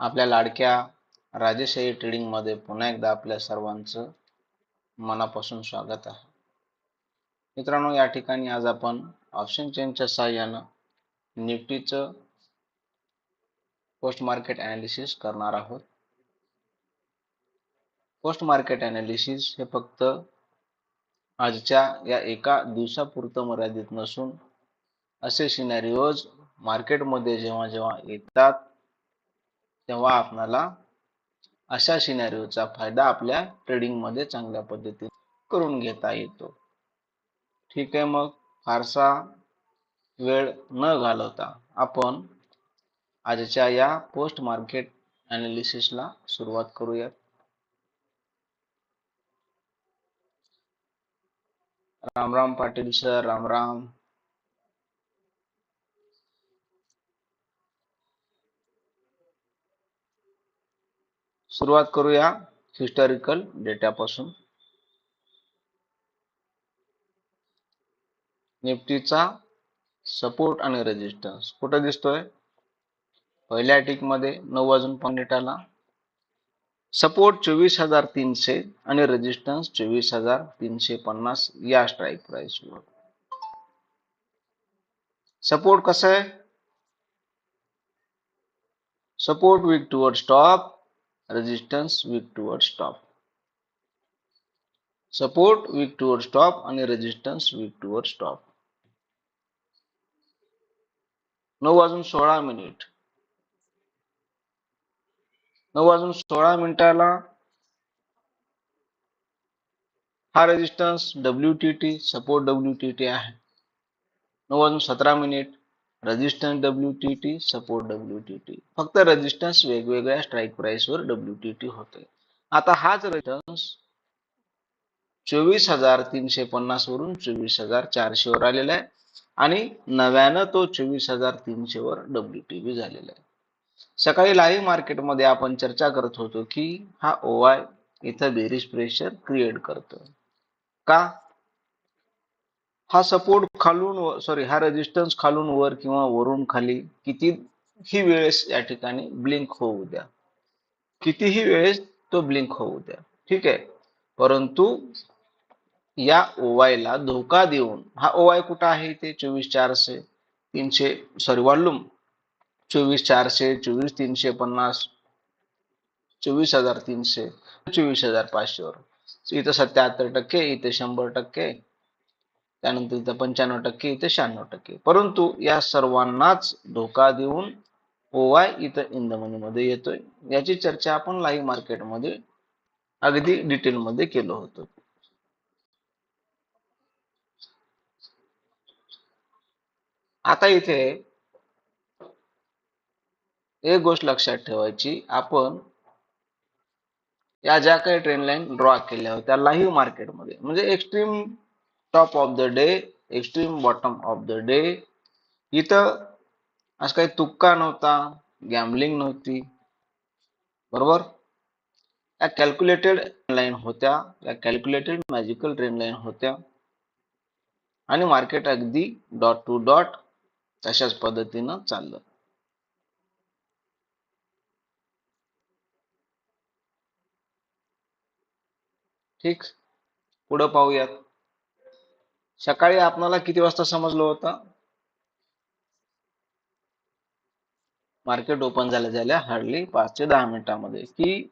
आपल्या लाडक्या राजेशाही ट्रेडिंगमध्ये पुन्हा एकदा आपल्या सर्वांचं मनापासून स्वागत आहे. मित्रांनो या ठिकाणी आज आपण ऑप्शन चेनच्या सहाय्यानं निफ्टीचं पोस्ट मार्केट ॲनालिसिस करणार आहोत. पोस्ट मार्केट ॲनालिसिस हे फक्त आजच्या या एका दिवसापुरतं मर्यादित नसून असे सिनॅरिओज मार्केटमध्ये जेव्हा जेव्हा येतात तेव्हा आपणाला अशा सिनॅरिओचा फायदा आपल्या ट्रेडिंगमध्ये चांगल्या पद्धतीने करून घेता येतो. ठीक आहे मग. फारसा वेळ न घालवता आपण आजच्या या पोस्ट मार्केट अनालिसिसला सुरुवात करूयात. राम राम पाटील सर राम सुरुवात करूया हिस्टॉरिकल डेटापासून निफ्टीचा सपोर्ट आणि रेजिस्टन्स कुठं दिसतोय? पहिल्या टिकमध्ये नऊ वाजून मिनिटाला सपोर्ट चोवीस हजार तीनशे आणि रेजिस्टन्स चोवीस हजार तीनशे पन्नास या स्ट्राईक प्राइस वर. सपोर्ट कसं आहे? Support weak toward stop resistance weak toward stop support weak toward stop आणि रेजिस्टन्स वीक टुवर्ड्स स्टॉप नऊ वाजून सोळा मिनिट. नऊ वाजून सोळा मिनिटाला हा resistance W T T support W T T आहे. नऊ वाजून सतरा minute. Resistance W T T support W T T फक्त रेजिस्टन्स वेगवेगळ्या स्ट्राईक प्राइस वर डब्ल्यू टी टी होते. आता हाच रेजिस्टन्स चोवीस हजार तीनशे पन्नास वरून चोवीस हजार चारशे वर आलेला आहे. आणि नव्यानं तो चोवीस हजार तीनशे वर डब्ल्यू टी व्ही झालेला आहे. सकाळी लाईव्ह मार्केटमध्ये आपण चर्चा करत होतो की हा ओवाय इथं बेरीज प्रेशर क्रिएट करतो का? हा सपोर्ट खालून सॉरी हा रेजिस्टन्स खालून वर किंवा वरून खाली किती ही वेळेस या ठिकाणी ब्लिंक होऊ द्या. कितीही वेळेस तो ब्लिंक होऊ द्या. ठीक आहे? परंतु या ओवायला धोका देऊन हा ओवाय कुठं आहे ते चोवीस चारशे तीनशे सॉरी वॉल्यूम. चोवीस चारशे चोवीस तीनशे पन्नास चोवीस हजार तीनशे चोवीस हजार पाचशे वर इथं सत्याहत्तर टक्के इथे शंभर टक्के त्यानंतर इथं पंच्याण्णव टक्के इथे शहाण्णव टक्के. परंतु या सर्वांनाच धोका देऊन ओवाय इथं इंदमनी मध्ये येतोय. याची चर्चा आपण लाईव्ह मार्केटमध्ये अगदी डिटेल मध्ये केलो होतो. आता इथे एक गोष्ट लक्षात ठेवायची. आपण या ज्या काही ट्रेन लाईन ड्रॉ केल्या होत्या लाईव्ह मार्केटमध्ये म्हणजे extreme top of the day extreme bottom of the day इथं असं काही तुक्का नव्हता गॅमलिंग नव्हती. बरोबर? या कॅल्क्युलेटेड लाईन होत्या या कॅल्क्युलेटेड मॅजिकल ट्रेंड लाईन होत्या. आणि मार्केट अगदी डॉट टू डॉट तशाच पद्धतीनं चाललं. ठीक? पुढं पाहूयात. सकाळी आपणाला किती वाजता समजलं होतं? मार्केट ओपन झाल्या झाल्या हार्डली पाच ते दहा मिनिटांमध्ये की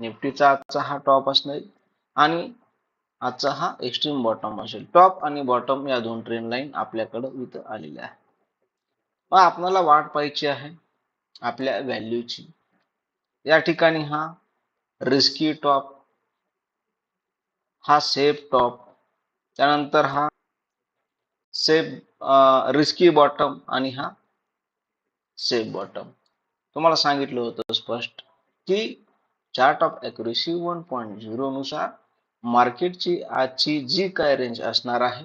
निफ्टीचा आजचा हा टॉप असणार आणि आजचा हा एक्स्ट्रीम बॉटम असेल. टॉप आणि बॉटम या दोन ट्रेंड लाईन आपल्याकडे इथं आलेल्या आहे मग आपल्याला वाट पाहायची आहे आपल्या व्हॅल्यूची. या ठिकाणी हा रिस्की टॉप हा सेफ टॉप त्यानंतर हा सेफ रिस्की बॉटम आणि हा सेफ बॉटम तुम्हाला सांगितलं होतं स्पष्ट की chart of accuracy one point zero नुसार मार्केटची आजची जी काय रेंज असणार आहे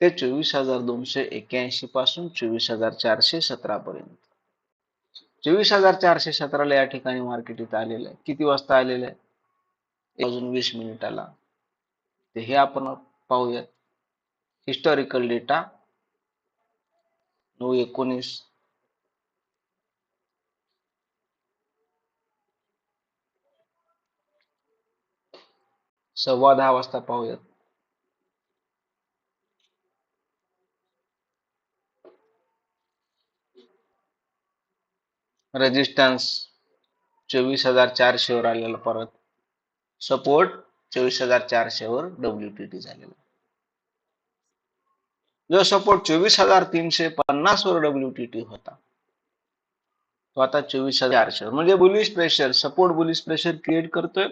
ते चोवीस हजार दोनशे एक्याऐंशी पासून चोवीस हजार चारशे सतरा पर्यंत. चोवीस हजार चारशे सतराला या ठिकाणी मार्केट इथं आलेलं आहे. किती वाजता आलेलं आहे? अजून वीस मिनिटाला. ते हे आपण पाहूयात. हिस्टॉरिकल डेटा नऊ एकोणीस. सव्वा दहा वाजता पाहूयात. रेजिस्टन्स चोवीस हजार चारशेवर आलेला परत. सपोर्ट चोवीस हजार चारशे वर डब्ल्यू टी टी झालेला. जो सपोर्ट चोवीस हजार तीनशे पन्नास वर डब्ल्यू टी टी होता तो आता चोवीस हजार चारशे म्हणजे bullish pressure support bullish pressure create करतोय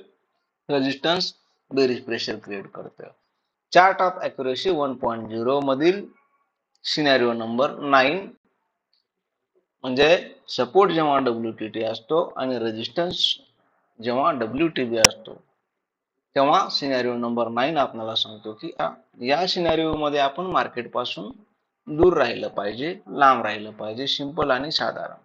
रेजिस्टन्स बेरिश प्रेशर क्रिएट करतोय. Chart of accuracy one point zero मधील सिनॅरिओ नंबर नाईन म्हणजे सपोर्ट जेव्हा डब्ल्यू टी टी असतो आणि रेजिस्टन्स जेव्हा डब्ल्यू टी बी असतो तेव्हा सिनॅरिओ नंबर नाईन आपल्याला सांगतो की या सिनॅरिओ मध्ये आपण मार्केटपासून दूर राहिलं पाहिजे लांब राहिलं पाहिजे सिंपल आणि साधारण.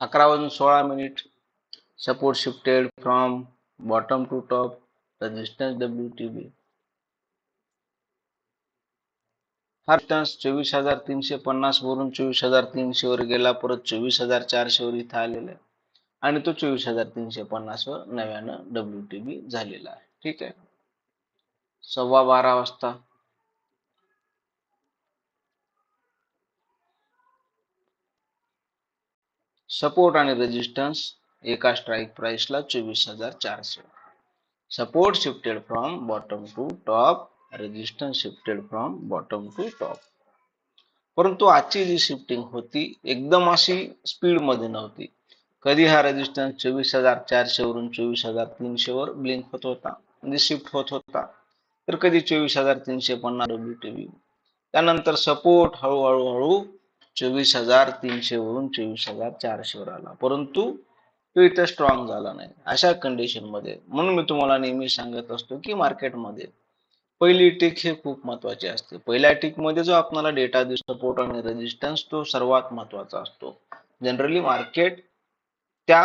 अकरा वाजून सोळा minute support shifted from bottom to top resistance W T B हा रेजिस्टन्स चोवीस हजार तीनशे पन्नास वरून चोवीस हजार तीनशे वर गेला परत चोवीस हजार चारशे वर इथं आलेला आहे. आणि तो चोवीस हजार तीनशे पन्नास वर नव्यानं डब्ल्यू टी बी झालेला आहे. ठीक आहे? सव्वा बारा वाजता. सपोर्ट आणि रेजिस्टन्स एका स्ट्राईक प्राइसला चोवीस हजार चारशे support shifted from bottom to top resistance shifted from bottom to top परंतु आजची जी शिफ्टिंग होती एकदम अशी स्पीडमध्ये नव्हती. कधी हा रेजिस्टन्स चोवीस हजार चारशे वरून चोवीस हजार तीनशे वर ब्लिंक होत होता. म्हणजे शिफ्ट होत होता. तर कधी चोवीस हजार तीनशे पन्नास डब्ल्यू टीव्ही त्यानंतर सपोर्ट हळूहळू हळू चोवीस हजार तीनशे वरून चोवीस हजार चारशे वर आला. परंतु तो इथे स्ट्रॉंग झाला नाही. अशा कंडिशनमध्ये. म्हणून मी तुम्हाला नेहमी सांगत असतो की मार्केटमध्ये पहिली टिक हे खूप महत्वाची असते. पहिल्या टिकमध्ये जो आपल्याला डेटा दिसतो सपोर्ट आणि रेजिस्टन्स तो सर्वात महत्त्वाचा असतो. जनरली मार्केट त्या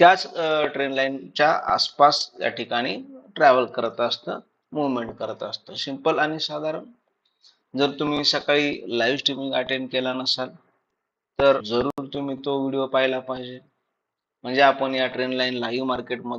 त्याच ट्रेन लाईनच्या आसपास या ठिकाणी ट्रॅव्हल करत असतं मुवमेंट करत असतं. सिंपल आणि साधारण. जर तुम्ही सकाळी लाईव्ह स्ट्रीमिंग अटेंड केला नसाल तर जरूर तुम्ही तो व्हिडिओ पाहिला पाहिजे. म्हणजे आपण या ट्रेन लाईन लाईव्ह मार्केटमध्ये